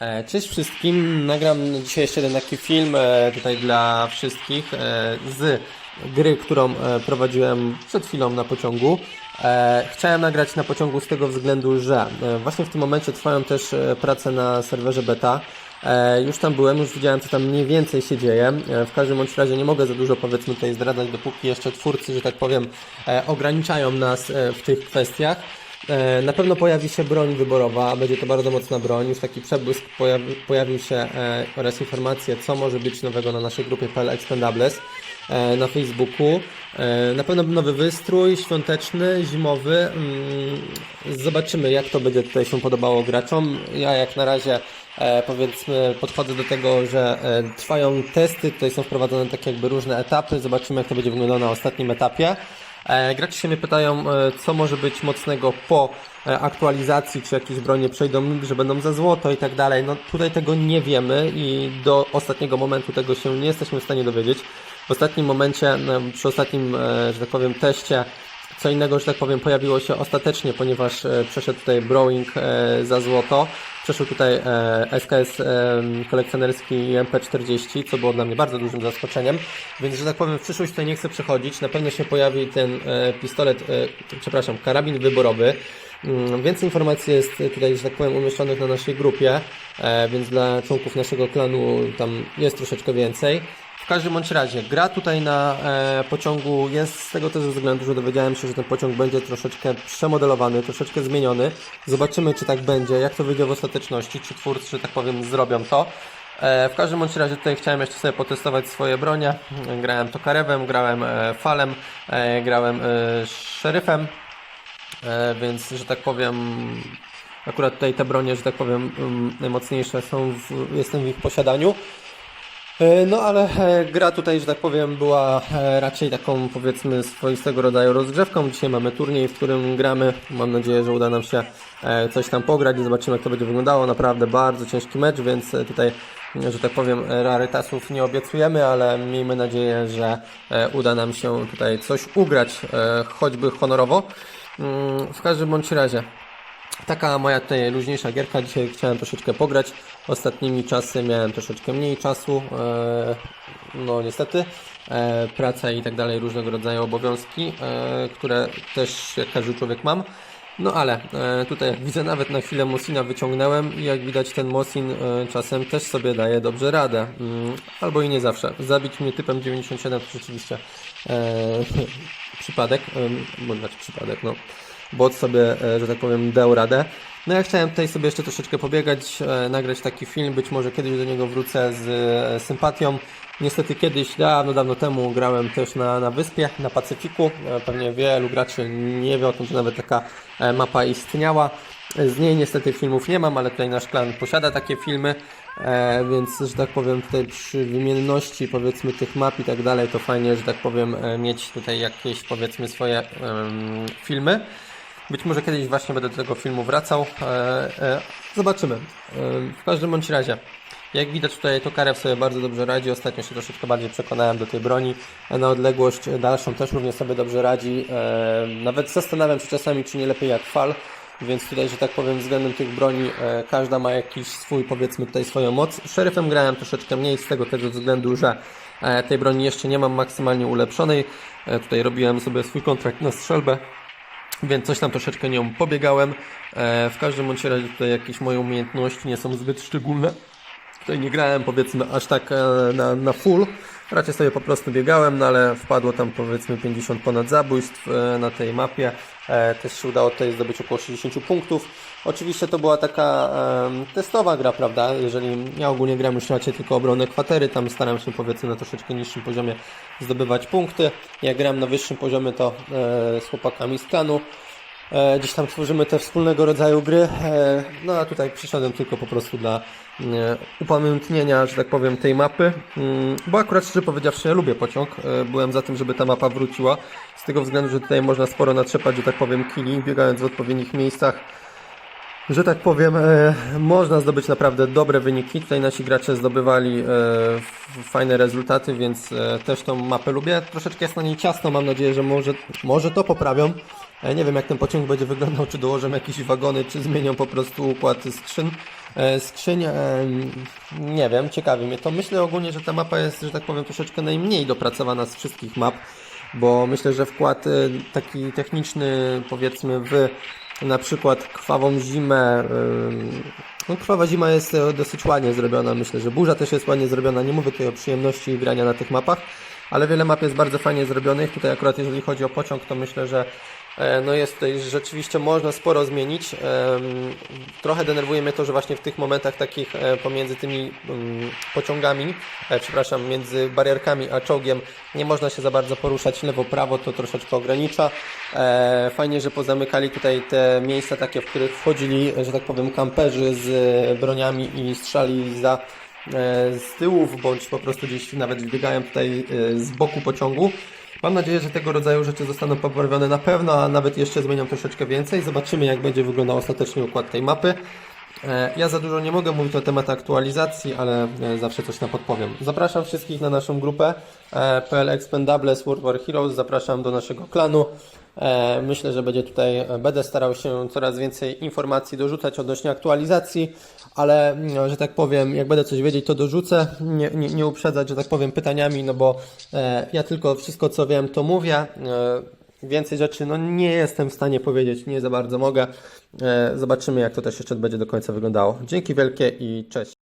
E, Cześć wszystkim, nagram dzisiaj jeszcze jeden taki film e, tutaj dla wszystkich e, z gry, którą prowadziłem przed chwilą na pociągu. Chciałem nagrać na pociągu z tego względu, że właśnie w tym momencie trwają też prace na serwerze beta. Już tam byłem, już widziałem co tam mniej więcej się dzieje. W każdym bądź razie nie mogę za dużo powiedzmy tutaj zdradzać, dopóki jeszcze twórcy, że tak powiem, ograniczają nas w tych kwestiach. E, Na pewno pojawi się broń wyborowa, będzie to bardzo mocna broń. Już taki przebłysk pojawi, pojawił się e, oraz informacje, co może być nowego na naszej grupie PL Expendables e, na Facebooku. E, Na pewno nowy wystrój świąteczny, zimowy. Mm, Zobaczymy, jak to będzie tutaj się podobało graczom. Ja jak na razie e, powiedzmy podchodzę do tego, że e, trwają testy, tutaj są wprowadzone tak jakby różne etapy. Zobaczymy, jak to będzie wyglądało na ostatnim etapie. E, Gracze się mnie pytają, e, co może być mocnego po e, aktualizacji, czy jakieś bronie przejdą, że będą za złoto i tak dalej. No tutaj tego nie wiemy i do ostatniego momentu tego się nie jesteśmy w stanie dowiedzieć. W ostatnim momencie, no, przy ostatnim, że tak powiem, teście, co innego, że tak powiem, pojawiło się ostatecznie, ponieważ e, przeszedł tutaj Browing e, za złoto. Przeszł tutaj SKS e, kolekcjonerski MP40, co było dla mnie bardzo dużym zaskoczeniem. Więc, że tak powiem, w przyszłość tutaj nie chcę przechodzić. Na pewno się pojawi ten pistolet, przepraszam, karabin wyborowy. Mm, Więcej informacji jest tutaj, że tak powiem, umieszczonych na naszej grupie, więc dla członków naszego klanu tam jest troszeczkę więcej. Każdym bądź razie, gra tutaj na e, pociągu jest z tego też względu, że dowiedziałem się, że ten pociąg będzie troszeczkę przemodelowany, troszeczkę zmieniony. Zobaczymy, czy tak będzie, jak to wyjdzie w ostateczności, czy twórcy, że tak powiem, zrobią to. E, w każdym bądź razie tutaj chciałem jeszcze sobie potestować swoje bronie. Grałem Tokarewem, grałem e, Falem, e, grałem e, Szeryfem, e, więc, że tak powiem, akurat tutaj te bronie, że tak powiem, mm, najmocniejsze są, w, jestem w ich posiadaniu. E, No ale e, gra tutaj, że tak powiem, była e, raczej taką powiedzmy swoistego rodzaju rozgrzewką. Dzisiaj mamy turniej, w którym gramy. Mam nadzieję, że uda nam się coś tam pograć i zobaczymy jak to będzie wyglądało. Naprawdę bardzo ciężki mecz, więc tutaj, że tak powiem, rarytasów nie obiecujemy, ale miejmy nadzieję, że uda nam się tutaj coś ugrać, choćby honorowo. Mm, W każdym bądź razie. Taka moja tutaj luźniejsza gierka. Dzisiaj chciałem troszeczkę pograć. Ostatnimi czasy miałem troszeczkę mniej czasu. e, No niestety. e, Praca i tak dalej, różnego rodzaju obowiązki, e, które też jak każdy człowiek mam. No ale tutaj jak widzę nawet na chwilę Mosina wyciągnąłem i jak widać ten Mosin czasem też sobie daje dobrze radę. Mm, Albo i nie zawsze. Zabić mnie typem 97 to rzeczywiście przypadek, e, znaczy przypadek, no bot sobie, e, że tak powiem, dał radę. No ja chciałem tutaj sobie jeszcze troszeczkę pobiegać, e, nagrać taki film, być może kiedyś do niego wrócę z e, sympatią. Niestety kiedyś, dawno, dawno temu grałem też na, na wyspie, na Pacyfiku. Pewnie wielu graczy nie wie o tym, że nawet taka mapa istniała. Z niej niestety filmów nie mam, ale tutaj nasz klan posiada takie filmy, więc, że tak powiem, tutaj przy wymienności powiedzmy tych map i tak dalej, to fajnie, że tak powiem, mieć tutaj jakieś powiedzmy swoje em, filmy. Być może kiedyś właśnie będę do tego filmu wracał. E, e, zobaczymy. E, w każdym bądź razie. Jak widać tutaj Tokarew sobie bardzo dobrze radzi. Ostatnio się troszeczkę bardziej przekonałem do tej broni. Na odległość dalszą też również sobie dobrze radzi. Nawet zastanawiam się czasami, czy nie lepiej jak fal. Więc tutaj, że tak powiem, względem tych broni każda ma jakiś swój, powiedzmy tutaj swoją moc. Szeryfem grałem troszeczkę mniej z tego też względu, że tej broni jeszcze nie mam maksymalnie ulepszonej. Tutaj robiłem sobie swój kontrakt na strzelbę więc coś tam troszeczkę nią pobiegałem. E, w każdym bądź razie tutaj jakieś moje umiejętności nie są zbyt szczególne. Tutaj nie grałem powiedzmy aż tak e, na, na full. Raczej sobie po prostu biegałem, no ale wpadło tam powiedzmy 50 ponad zabójstw e, na tej mapie. E, też się udało tutaj zdobyć około 60 punktów. Oczywiście to była taka testowa gra, prawda? Jeżeli ja ogólnie gram już raczej tylko obronę kwatery, tam staram się powiedzmy na troszeczkę niższym poziomie zdobywać punkty. Jak gram na wyższym poziomie, to e, z chłopakami z klanu e, gdzieś tam tworzymy te wspólnego rodzaju gry. E, no a tutaj przyszedłem tylko po prostu dla e, upamiętnienia, że tak powiem, tej mapy. Mm, Bo akurat szczerze powiedziawszy, ja lubię pociąg. E, Byłem za tym, żeby ta mapa wróciła. Z tego względu, że tutaj można sporo natrzepać, że tak powiem, kili, biegając w odpowiednich miejscach że tak powiem, e, można zdobyć naprawdę dobre wyniki. Tutaj nasi gracze zdobywali e, fajne rezultaty, więc e, też tą mapę lubię. Troszeczkę jest na niej ciasno, mam nadzieję, że może, może to poprawią. E, nie wiem jak ten pociąg będzie wyglądał, czy dołożą jakieś wagony, czy zmienią po prostu układ skrzyn. E, Skrzyń, em, nie wiem, ciekawi mnie to. Myślę ogólnie, że ta mapa jest, że tak powiem, troszeczkę najmniej dopracowana z wszystkich map, bo myślę, że wkład e, taki techniczny, powiedzmy, w na przykład krwawą zimę. No, krwawa zima jest e, dosyć ładnie zrobiona. Myślę, że burza też jest ładnie zrobiona. Nie mówię tutaj o przyjemności grania na tych mapach, ale wiele map jest bardzo fajnie zrobionych. Tutaj akurat jeżeli chodzi o pociąg, to myślę, że e, no jest rzeczywiście można sporo zmienić. Em, Trochę denerwuje mnie to, że właśnie w tych momentach takich e, pomiędzy tymi mm, pociągami, e, przepraszam, między barierkami a czołgiem nie można się za bardzo poruszać lewo-prawo, to troszeczkę ogranicza. E, Fajnie, że pozamykali tutaj te miejsca takie, w których wchodzili, że tak powiem, kamperzy z e, broniami i strzali za e, z tyłów, bądź po prostu gdzieś nawet wbiegają tutaj e, z boku pociągu. Mam nadzieję, że tego rodzaju rzeczy zostaną poprawione na pewno, a nawet jeszcze zmienią troszeczkę więcej. Zobaczymy, jak będzie wyglądał ostatecznie układ tej mapy. E, Ja za dużo nie mogę mówić na temat aktualizacji, ale e, zawsze coś tam podpowiem. Zapraszam wszystkich na naszą grupę e, PL Expendables World War Heroes. Zapraszam do naszego klanu. Myślę, że będzie tutaj, będę starał się coraz więcej informacji dorzucać odnośnie aktualizacji, ale mm, że tak powiem, jak będę coś wiedzieć, to dorzucę. Nie, nie, nie uprzedzać, że tak powiem, pytaniami, no bo ja tylko wszystko co wiem, to mówię. Więcej rzeczy no nie jestem w stanie powiedzieć, nie za bardzo mogę. E, Zobaczymy, jak to też jeszcze będzie do końca wyglądało. Dzięki wielkie i cześć.